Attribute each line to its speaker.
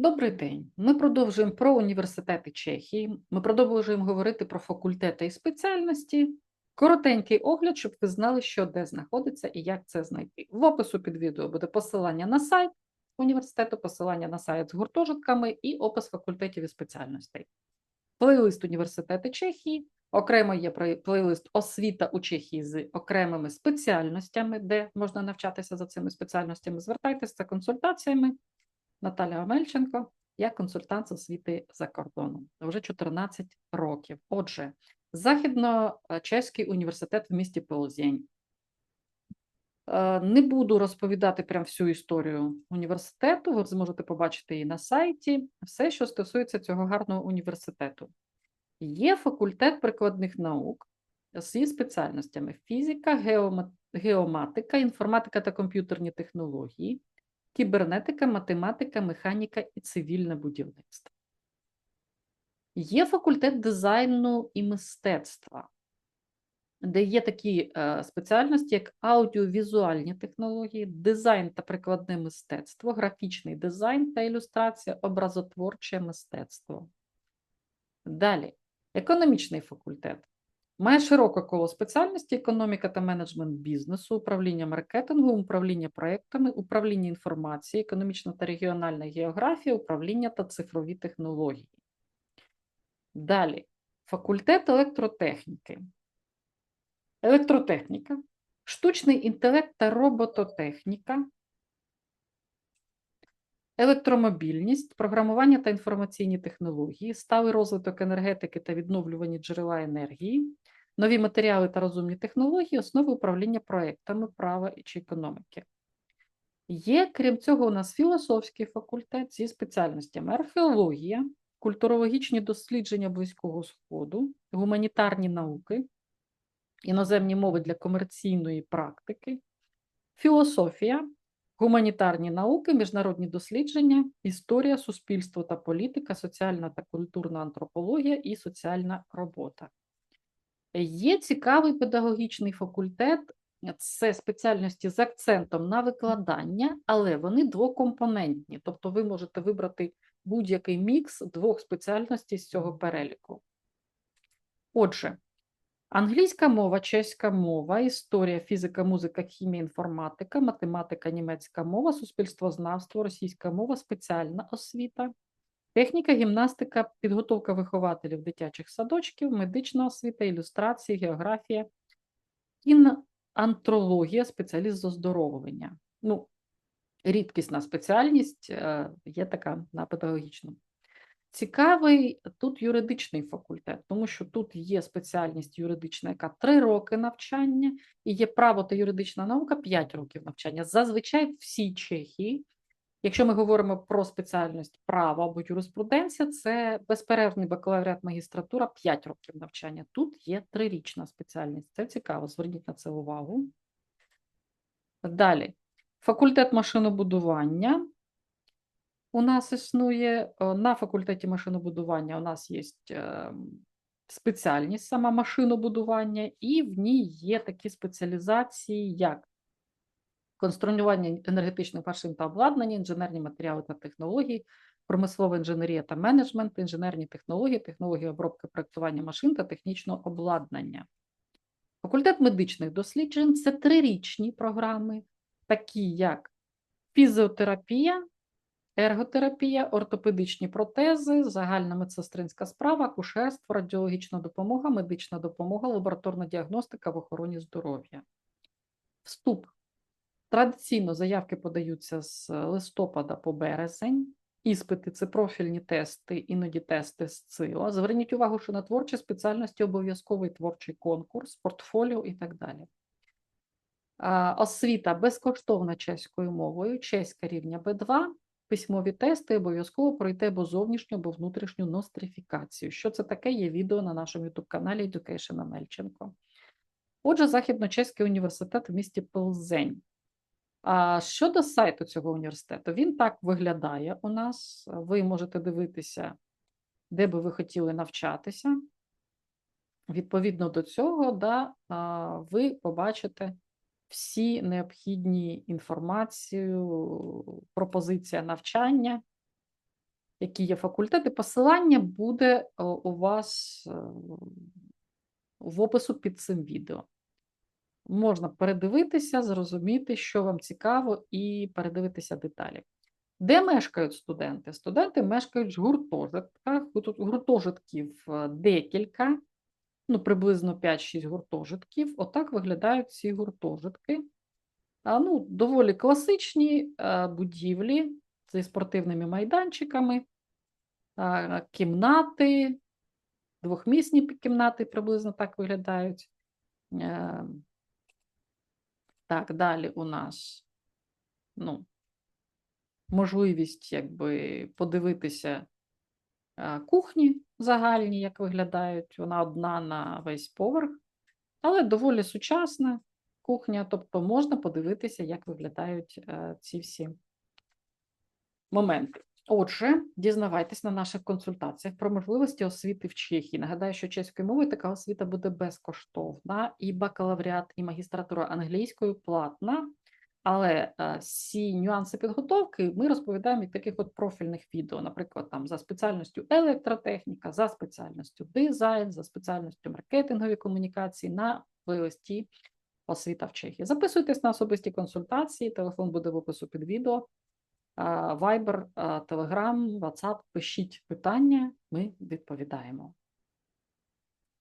Speaker 1: Добрий день. Ми продовжуємо про університети Чехії. Ми продовжуємо говорити про факультети і спеціальності. Коротенький огляд, щоб ви знали, що де знаходиться і як це знайти. В опису під відео буде посилання на сайт університету, посилання на сайт з гуртожитками і опис факультетів і спеціальностей. Плейлист університети Чехії. Окремо є плейлист освіта у Чехії з окремими спеціальностями, де можна навчатися за цими спеціальностями. Звертайтеся за консультаціями. Наталя Омельченко, я консультант з освіти за кордоном вже 14 років. Отже, Західно-Чеський університет в місті Ползень. Е, не буду розповідати прям всю історію університету, ви зможете побачити її на сайті, все, що стосується цього гарного університету. Є факультет прикладних наук з спеціальностями: фізика, геоматика, інформатика та комп'ютерні технології, кібернетика, математика, механіка і цивільне будівництво. Є факультет дизайну і мистецтва, де є такі е, спеціальності, як аудіовізуальні технології, дизайн та прикладне мистецтво, графічний дизайн та ілюстрація, образотворче мистецтво. Далі, економічний факультет. Має широке коло спеціальності економіка та менеджмент бізнесу, управління маркетингу, управління проєктами, управління інформації, економічна та регіональна географія, управління та цифрові технології. Далі факультет електротехніки. Електротехніка, штучний інтелект та робототехніка, електромобільність, програмування та інформаційні технології, сталий розвиток енергетики та відновлювані джерела енергії, нові матеріали та розумні технології, основи управління проектами права чи економіки. Є, крім цього, у нас філософський факультет зі спеціальностями археологія, культурологічні дослідження Близького Сходу, гуманітарні науки, іноземні мови для комерційної практики, філософія, гуманітарні науки, міжнародні дослідження, історія, суспільство та політика, соціальна та культурна антропологія і соціальна робота. Є цікавий педагогічний факультет, це спеціальності з акцентом на викладання, але вони двокомпонентні, тобто ви можете вибрати будь-який мікс двох спеціальностей з цього переліку. Отже, англійська мова, чеська мова, історія, фізика, музика, хімія, інформатика, математика, німецька мова, суспільствознавство, російська мова, спеціальна освіта, Техніка, гімнастика, підготовка вихователів дитячих садочків, медична освіта, ілюстрації, географія, кінантрологія, спеціаліст з оздоровлення. Ну, рідкісна спеціальність е, є така на педагогічному. Цікавий тут юридичний факультет, тому що тут є спеціальність юридична, яка 3 роки навчання, і є право та юридична наука 5 років навчання. Зазвичай всі Чехії Якщо ми говоримо про спеціальність права або юриспруденція, це безперервний бакалавріат магістратура 5 років навчання. Тут є трирічна спеціальність. Це цікаво, зверніть на це увагу. Далі, факультет машинобудування. У нас існує е, на факультеті машинобудування у нас є е, спеціальність сама машинобудування, і в ній є такі спеціалізації, як конструювання енергетичних машин та обладнання, інженерні матеріали та технології, промислова інженерія та менеджмент, інженерні технології, технології обробки проектування машин та технічного обладнання. Факультет медичних досліджень це трирічні програми, такі як фізіотерапія, ерготерапія, ортопедичні протези, загальна медсестринська справа, акушерство, радіологічна допомога, медична допомога, лабораторна діагностика в охороні здоров'я. Вступ Традиційно заявки подаються з листопада по березень. Іспити це профільні тести, іноді тести з ЦИО. Зверніть увагу, що на творчі спеціальності обов'язковий творчий конкурс, портфоліо і так далі. Освіта безкоштовна чеською мовою, чеська рівня Б2, письмові тести обов'язково пройти або зовнішню, або внутрішню нострифікацію. Що це таке? Є відео на нашому YouTube-каналі Education Амельченко. Отже, Західно-Чеський університет в місті Пилзень. А щодо сайту цього університету, він так виглядає у нас. Ви можете дивитися, де би ви хотіли навчатися. Відповідно до цього, да, ви побачите всі необхідні інформацію, пропозиція навчання. які є факультети. Посилання буде е, у вас е, в опису під цим відео. Можна передивитися, зрозуміти, що вам цікаво, і передивитися деталі. Де мешкають студенти? Студенти мешкають в гуртожитках. Тут гуртожитків е, декілька, ну, приблизно 5-6 гуртожитків. Отак виглядають ці гуртожитки. А, ну, доволі класичні е, будівлі зі спортивними майданчиками, кімнати, двохмісні кімнати приблизно так виглядають. Е, так, далі у нас ну, можливість якби подивитися е, кухні загальні, як виглядають. Вона одна на весь поверх, але доволі сучасна кухня, тобто можна подивитися, як виглядають е, ці всі моменти. Отже, дізнавайтесь на наших консультаціях про можливості освіти в Чехії. Нагадаю, що чеською мовою така освіта буде безкоштовна, і бакалавріат, і магістратура англійською платна. Але е, всі нюанси підготовки ми розповідаємо в таких от профільних відео, наприклад, там за спеціальністю електротехніка, за спеціальністю дизайн, за спеціальністю маркетингові комунікації на плейлисті освіта в Чехії. Записуйтесь на особисті консультації, телефон буде в опису під відео. Viber, Telegram, WhatsApp, пишіть питання, ми відповідаємо.